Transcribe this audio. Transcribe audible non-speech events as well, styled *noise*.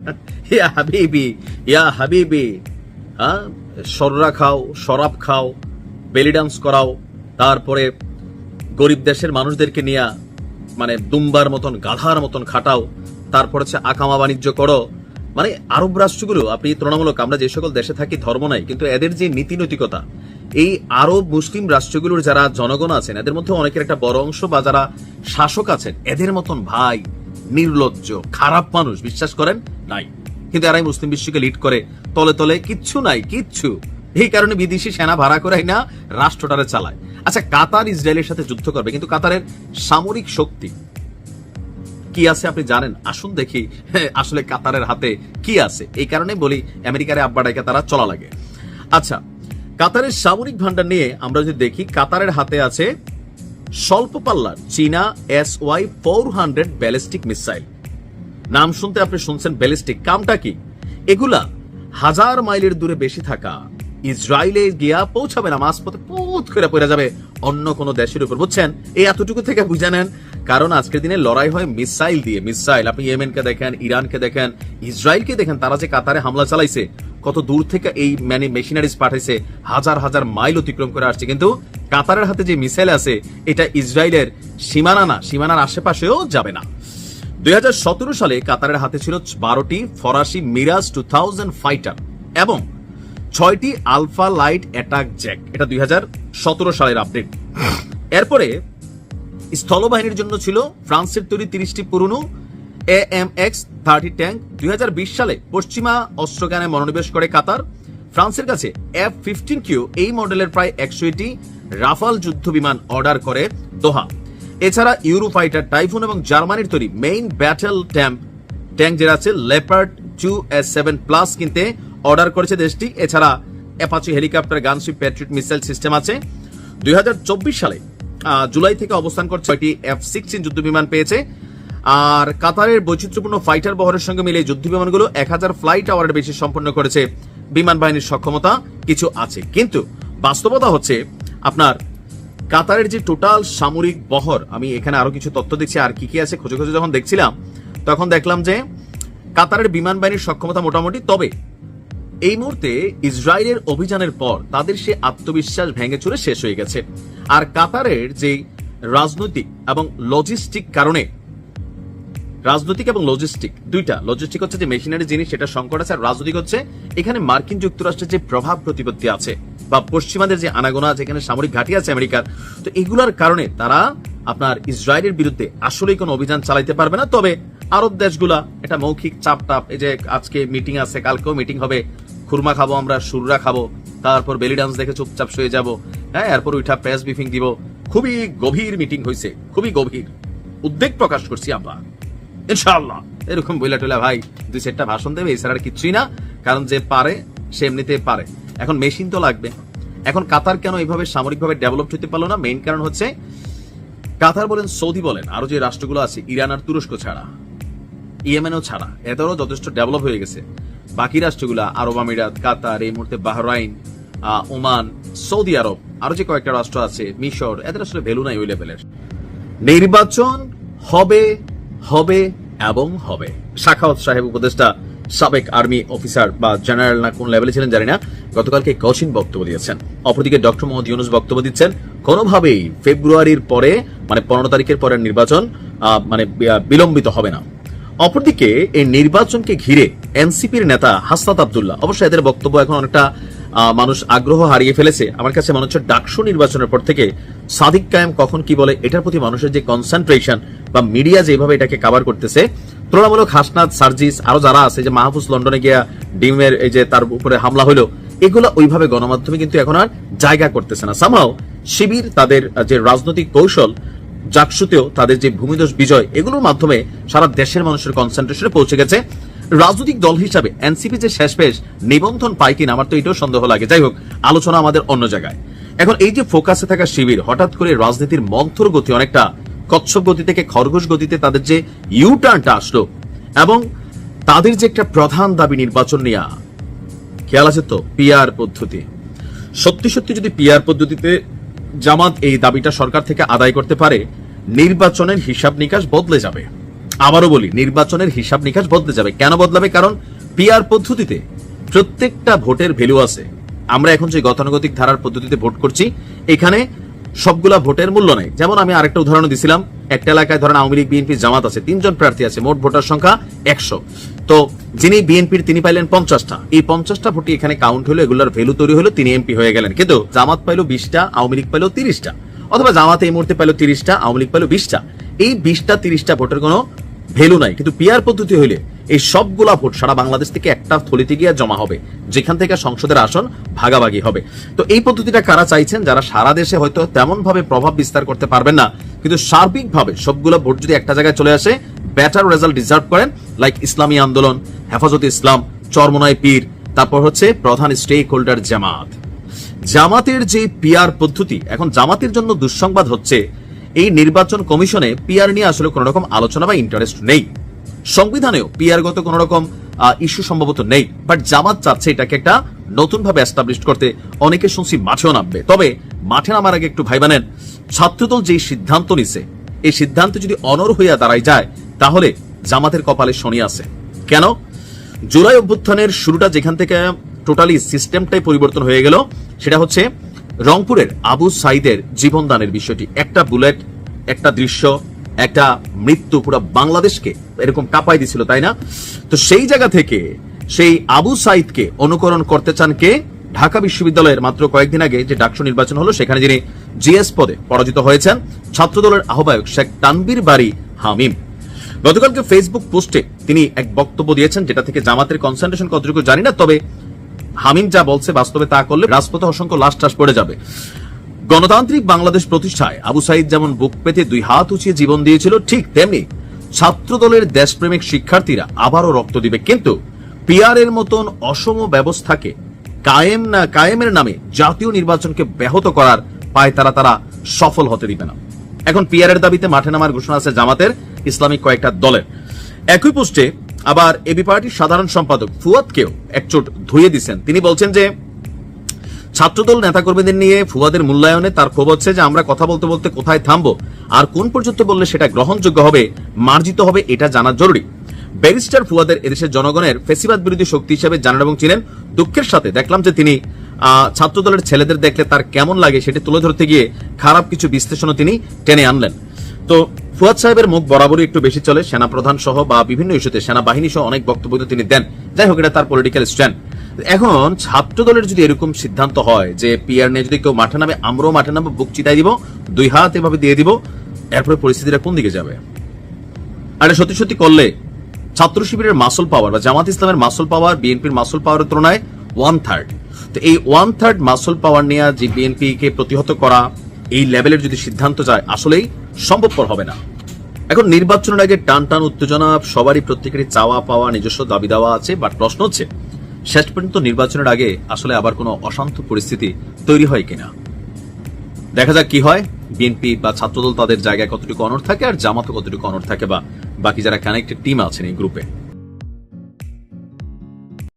*laughs* ইয়া হাবিবি ইয়া হাবিবি হ্যাঁ? সররা খাও, শরাব খাও বেলি ডান্স করাও, তারপরে গরিব দেশের মানুষদেরকে নিয়ে মানে দুম্বার মতন, গাধার মতন খাটাও, তারপর হচ্ছে আকামা বাণিজ্য করো। মানে আরব রাষ্ট্রগুলো, আপনি তুলনামূলক আমরা যে সকল দেশে থাকি, ধর্ম নাই, কিন্তু এদের যে নীতি নৈতিকতা এই আরব মুসলিম রাষ্ট্রগুলোর যারা জনগণ আছেন, এদের মধ্যে অনেকের একটা বড় অংশ বা যারা শাসক আছেন, এদের মতন ভাই নির্লজ্জ, খারাপ মানুষ, বিশ্বাস করেন? নাই। কিন্তু এরাই মুসলিম বিশ্বকে লিড করে তলে তলে কিচ্ছু নাই, কিচ্ছু। এই কারণে বিদেশি সেনা ভাড়া করাই না, রাষ্ট্রটারে চালায়। আচ্ছা কাতার ইসরায়েলের সাথে যুদ্ধ করবে, কিন্তু কাতারের সামরিক শক্তি কি আছে আপনি জানেন? আসুন দেখি, *laughs* আসলে কাতারের হাতে কি আছে। এই কারণে বলি, আমেরিকার আব্বাডাইকে তারা চলা লাগে। আচ্ছা কাতারের সামরিক ভান্ডার নিয়ে আমরা যদি দেখি, কাতারের হাতে আছে স্বল্প পাল্লার চীনা S Y four hundred ballistic missile. নাম শুনতে আপনি শুনছেন ব্যালিস্টিক, কামটা কি? এগুলা হাজার মাইলের দূরে বেশি থাকা। ইসরায়েলে গিয়া পৌঁছাবে না, মাঝপথে পুত করে পড়ে যাবে অন্য কোন দেশের উপর, বুঝছেন? এই এতটুকু থেকে বুঝে নেন, কারণ আজকের দিনে লড়াই হয় মিসাইল দিয়ে, মিসাইল। আপনি ইয়েমেনকে দেখেন, ইরানকে দেখেন, ইসরায়েলকে দেখেন, তারা যে কাতারে হামলা চালাইছে, কত দূর থেকে এই মানে মেশিনারিজ পাঠাইছে, হাজার হাজার মাইল অতিক্রম করে আসছে। কিন্তু কাতারের হাতে যে মিসাইল আছে, এটা ইসরায়েলের সীমানা না, সীমানার আশেপাশেও যাবে না। দুই হাজার সতেরো সালে কাতারের হাতে ছিল বারোটি ফরাসি মিরাজ টু থাউজেন্ড ফাইটার এবং ছয়টি আলফা লাইট অ্যাটাক জ্যাক। এটা দুই সালের আপডেট। এরপরে স্থলবাহিনীর জন্য ছিল ফ্রান্সের তৈরি তিরিশটি পুরনো A M X thirty tank. দুই হাজার বিশ সালে পশ্চিমা অস্ত্রজ্ঞানে মনোনিবেশ করে কাতার। ফ্রান্সের কাছে এফ ফিফটিন কিউ এই মডেলের প্রায় একশোটি রাফাল যুদ্ধ বিমান অর্ডার করে দোহা। এছাড়া ইউরো ফাইটার টাইফুন এবং জার্মানির তৈরি মেইন ব্যাটেল ট্যাম্প ট্যাঙ্ক যেটা আছে Leopard two S seven plus কিনতে অর্ডার করেছে দেশটি। এছাড়া Apache helicopter gunship Patriot missile system আছে। দু হাজার চব্বিশ সালে জুলাই থেকে অবস্থান করছে ছয়টি এফ সিক্সটিন যুদ্ধ বিমান পেয়েছে। আর কাতারের বৈচিত্র্যপূর্ণ ফাইটার বহরের সঙ্গে মিলে যুদ্ধ বিমানগুলো এক হাজার ফ্লাইট আওয়ারের বেশি সম্পন্ন করেছে। বিমান বাহিনীর সক্ষমতা কিছু আছে। কিন্তু বাস্তবতা হচ্ছে আপনার কাতারের যে টোটাল সামরিক বহর, আমি এখানে আরও কিছু তথ্য দেখছি আর কি কি আছে, খুঁজে খুঁজে যখন দেখছিলাম, তখন দেখলাম যে কাতারের বিমান বাহিনীর সক্ষমতা মোটামুটি, তবে এই মুহূর্তে ইসরায়েলের অভিযানের পর তাদের সে আত্মবিশ্বাস ভেঙে চুরে শেষ হয়ে গেছে। আর কাতারের যে রাজনৈতিক এবং লজিস্টিক কারণে, রাজনৈতিক এবং লজিস্টিক দুইটা লজিস্টিক হচ্ছে যে মেশিনারি জিনিস, সেটা সংকট আছে, আর রাজনৈতিক হচ্ছে এখানে মার্কিন যুক্তরাষ্ট্রের যে প্রভাব প্রতিপত্তি আছে। বা পশ্চিমাদের যে আনাগোনা এখানে সামরিক ঘাঁটি আছে আমেরিকার, তো এগুলার কারণে তারা আপনার ইসরায়েলের বিরুদ্ধে আসলেই কোনো অভিযান চালাইতে পারবে না। তবে আরব দেশগুলা এটা মৌখিক চাপ টাপ, এই যে আজকে মিটিং আছে, কালকেও মিটিং হবে, খুরমা খাব আমরা, সুররা খাব, তারপর বেলি ডান্স দেখে চুপচাপ শুয়ে যাব হ্যাঁ এরপর উঠা প্রেস ব্রিফিং দিব। খুবই গভীর মিটিং হয়েছে খুবই গভীর। উদ্বেগ প্রকাশ করছি আমরা। ইনশাআল্লাহ। এরকম বইলা টইলা, ভাই, দুই চারটা ভাষণ দেবে, এছাড়া কিছুই না, কারণ যে পারে, সে এমনিতে পারে। এখন মেশিন তো লাগবে। এখন কাতার কেন এইভাবে সামরিকভাবে ডেভেলপ হতে পারল না? মেইন কারণ হচ্ছে, কাতার বলেন সৌদি বলেন, আরও যে রাষ্ট্রগুলো আছে, ইরান আর তুরস্ক ছাড়া, ইয়েমেনও ছাড়া, এদেরও যথেষ্ট ডেভেলপ হয়ে গেছে। বাকি রাষ্ট্রগুলো, আরব আমিরাত, কাতার, এই মুহূর্তে বাহরাইন ওমান, সৌদি আরব, আরও যে কয়েকটা রাষ্ট্র আছে, মিশর, এদের আসলে ভ্যালু নাই ওই লেভেলের নির্বাচন হবে হবে এবং হবে। শাখাওয়াত সাহেব উপদেষ্টা, সাবেক আর্মি অফিসার বা জেনারেল না কোন লেভেলে ছিলেন জানি না। গতকালকে কঠিন বক্তব্য দিয়েছেন। অপরদিকে ডক্টর মোহাম্মদ ইউনুস বক্তব্য দিচ্ছেন, কোনোভাবেই ফেব্রুয়ারির পরে মানে পনেরো তারিখের পরের নির্বাচন মানে বিলম্বিত হবে না। অপরদিকে এই নির্বাচনকে ঘিরে এনসিপির নেতা হাসনাত আবদুল্লাহ, অবশ্য এদের বক্তব্য এখন অনেকটা মানুষ আগ্রহ হারিয়ে ফেলেছে। আমার কাছে মনে হচ্ছে ডাকসু নির্বাচনের পর থেকে সাদিক কায়েম কখন কি বলে, এটার প্রতি মানুষের যে কনসেন্ট্রেশন বা মিডিয়া যেভাবে এটাকে কাভার করতেছে, তুলনামূলক হাসনাত, সার্জিস, আরও যারা আছে, যে মাহফুজ লন্ডনে গিয়া ডিমের এই যে তার উপরে হামলা হলো এগুলো ওইভাবে গণমাধ্যমে কিন্তু এখন আর জায়গা করতেছে না। সামহাও শিবির তাদের যে রাজনৈতিক কৌশল, জাকসুতেও তাদের যে ভূমিদোষ বিজয়, এগুলোর মাধ্যমে সারা দেশের মানুষের কনসেন্ট্রেশনে পৌঁছে গেছে। রাজনৈতিক দল হিসাবে এনসিপি যে শেষ পেশ নিবন্ধন পায় কিনা আমার তো এটাও সন্দেহ লাগে। যাই হোক, আলোচনা আমাদের অন্য জায়গায়। এখন এই যে ফোকাসে থাকা শিবির, হঠাৎ করে রাজনীতির মন্থর গতি অনেকটা, কচ্ছপ গতি থেকে খরগোশ গতিতে তাদের যে ইউ টার্নটা আসলো, এবং তাদের যে একটা প্রধান দাবি নির্বাচন নিয়ে খেয়াল আছে তো? পিআর পদ্ধতি। সত্যি সত্যি যদি পিআর পদ্ধতিতে জামাত এই দাবিটা সরকার থেকে আদায় করতে পারে, নির্বাচনের হিসাব নিকাশ বদলে যাবে। আবারও বলি, নির্বাচনের হিসাব নিকাশ বদলে যাবে। কেন বদলাবে? কারণ পিআর পদ্ধতিতে প্রত্যেকটা ভোটের ভ্যালু আছে। আমরা এখন যে গতানুগতিক ধারার পদ্ধতিতে ভোট করছি, এখানে সবগুলা ভোটের মূল্য নেই। যেমন আমি আরেকটা উদাহরণ দিছিলাম, একটা এলাকায় ধরেন আওয়ামী লীগ বিএনপি জামাত আছে, তিনজন প্রার্থী আছে, মোট ভোটার সংখ্যা একশো। তো যিনি বিএনপির, তিনি পাইলেন পঞ্চাশটা। এই পঞ্চাশটা ভোটই এখানে কাউন্ট হলো, এগুলোর ভ্যালু তৈরি হলো, তিনি এমপি হয়ে গেলেন। কিন্তু জামাত পাইলো বিশটা, আওয়ামী লীগ পাইলো তিরিশটা। অথবা জামাত এই মুহূর্তে পাইলো তিরিশটা, আওয়ামী লীগ পাইলো বিশটা। এই বিশটা, তিরিশটা ভোটের কোনো ভ্যালু নাই। কিন্তু পিআর পদ্ধতি হইলে এই সবগুলা ভোট সারা বাংলাদেশ থেকে একটা থলিতে গিয়ে জমা হবে। যেখান থেকে সংসদের আসন ভাগাভাগি হবে। তো এই পদ্ধতিটা কারা চাইছেন? যারা সারা দেশে হয়তো তেমন ভাবে প্রভাব বিস্তার করতে পারবেন না, কিন্তু সার্বিকভাবে সবগুলো ভোট যদি একটা জায়গায় চলে আসে বেটার রেজাল্ট ডিজার্ভ করেন লাইক ইসলামী আন্দোলন হেফাজত ইসলাম চরমনায় পীর, তারপর হচ্ছে প্রধান স্টেক হোল্ডার জামাত। জামাতের যে পিয়ার পদ্ধতি, এখন জামাতের জন্য দুঃসংবাদ হচ্ছে, এই নির্বাচন কমিশনে পিয়ার নিয়ে আসলে কোন রকম আলোচনা বা ইন্টারেস্ট নেই। সংবিধানেও পিআর গত কোন রকম ইস্যু সম্ভবত নেই। বাট জামাত চাচ্ছে এটাকে একটা নতুন ভাবে এস্টাবলিশ করতে, অনেকে শুনছি মাঠেও নামবে। তবে মাঠে নামার আগে একটু ভাইবানেন ছাত্রদল যেই সিদ্ধান্ত নিছে, এই সিদ্ধান্ত যদি অনর হইয়া দাঁড়ায় যায়, তাহলে জামাতের কপালে শনি আছে। কেন? জুলাই অভ্যুত্থানের শুরুটা যেখান থেকে টোটালি সিস্টেমটাই পরিবর্তন হয়ে গেল, সেটা হচ্ছে রংপুরের আবু সাইদের জীবনদানের বিষয়টি। একটা বুলেট, একটা দৃশ্য, একটা মৃত্যু, পুরো বাংলাদেশকে এরকম কাঁপাই দিছিল, তাই না? তো সেই জায়গা থেকে সেই আবু সাইদকে অনুকরণ করতে চান কে? ঢাকা বিশ্ববিদ্যালয়ের মাত্র কয়েকদিন আগে যে ডাকসু নির্বাচন হলো, সেখানে যিনি জিএস পদে পরাজিত হয়েছেন, ছাত্রদলের আহ্বায়ক শেখ তানবির বাড়ি হামিম। গতকালকে ফেসবুক পোস্টে তিনি এক বক্তব্য দিয়েছেন যেটা থেকে জামাতের কনসেন্ট্রেশন কতটুকু জানি না, তবে হামিম যা বলছে বাস্তবে তা করলে রাজপথে অসংখ্য লাশ টাস পড়ে যাবে। গণতান্ত্রিক বাংলাদেশ প্রতিষ্ঠায় আবু সাইদ যেমন বুক পেতে দুই হাত উঁচিয়ে জীবন দিয়েছিল, ঠিক তেমনি ছাত্রদলের দেশপ্রেমিক শিক্ষার্থীরা আবারও রক্ত দিবে। কিন্তু পিআর এর মতন অসম ব্যবস্থাকে কায়েম না, কায়েমের নামে জাতীয় নির্বাচনকে ব্যাহত করার পায় তারা তারা সফল হতে দিবে না। এখন পিআর এর দাবিতে মাঠে নামার ঘোষণা আছে জামাতের। ইসলামিক কয়েকটা দলের। একই পোস্টে আবার এবি পার্টির সাধারণ সম্পাদক ফুয়াদকেও একচোট ধুয়ে দিচ্ছেন তিনি বলছেন যে, ছাত্রদল নেতাকর্মীদের নিয়ে ফুয়াদের মূল্যায়নে তার ক্ষোভ হচ্ছে যে, আমরা কথা বলতে বলতে কোথায় থামবো? আর কোন পর্যন্ত বললে সেটা গ্রহণযোগ্য হবে, মার্জিত হবে, এটা জানা জরুরি। ব্যারিস্টার ফুয়াদের এদেশের জনগণের ফেসিবাদ বিরোধী শক্তি হিসেবে জানান এবং চিনেন, দুঃখের সাথে দেখলাম যে তিনি ছাত্রদলের ছেলেদের দেখলে তার কেমন লাগে সেটি তুলে ধরতে গিয়ে খারাপ কিছু বিশ্লেষণও তিনি টেনে আনলেন। তো ফুয়াদ সাহেবের মুখ বরাবরই একটু বেশি চলে। সেনাপ্রধান সহ বা বিভিন্ন ইস্যুতে সেনাবাহিনী সহ অনেক বক্তব্য তিনি দেন। যাই হোক, এটা তার পলিটিক্যাল স্ট্যান্ড এখন ছাত্র দলের যদি এরকম সিদ্ধান্ত হয় যে পিআর নিয়ে যদি কেউ মাঠে নামে, আমরাও মাঠে নামে বুক চিতাই দিব, দুই হাত এভাবে দিয়ে দিব, এরপরে পরিস্থিতিটা কোন দিকে যাবে? আর সত্যি সত্যি করলে ছাত্র শিবিরের মাসল পাওয়ার বা জামাত ইসলামের মাসল পাওয়ার বিএনপির মাসল পাওয়ারের তুলনায় ওয়ান থার্ড তো এই ওয়ান থার্ড মাসল পাওয়ার নিয়ে যে বিএনপি কে প্রতিহত করা, এই লেভেলের যদি সিদ্ধান্ত যায়, আসলেই সম্ভবপর হবে না। এখন নির্বাচনের আগে টান টান উত্তেজনা, সবারই প্রত্যেকেরই চাওয়া পাওয়া, নিজস্ব দাবি দাওয়া আছে বাট প্রশ্ন হচ্ছে, শেষ পর্যন্ত নির্বাচনের আগে আসলে আবার কোনো অশান্ত পরিস্থিতি তৈরি হয় কিনা? দেখা যাক কি হয়। বিএনপি বা ছাত্রদল তাদের জায়গায় কতটুকু অনর থাকে আর জামাতও কতটুকু অনর থাকে বা বাকি যারা কানেক্টেড টিম আছেন এই গ্রুপে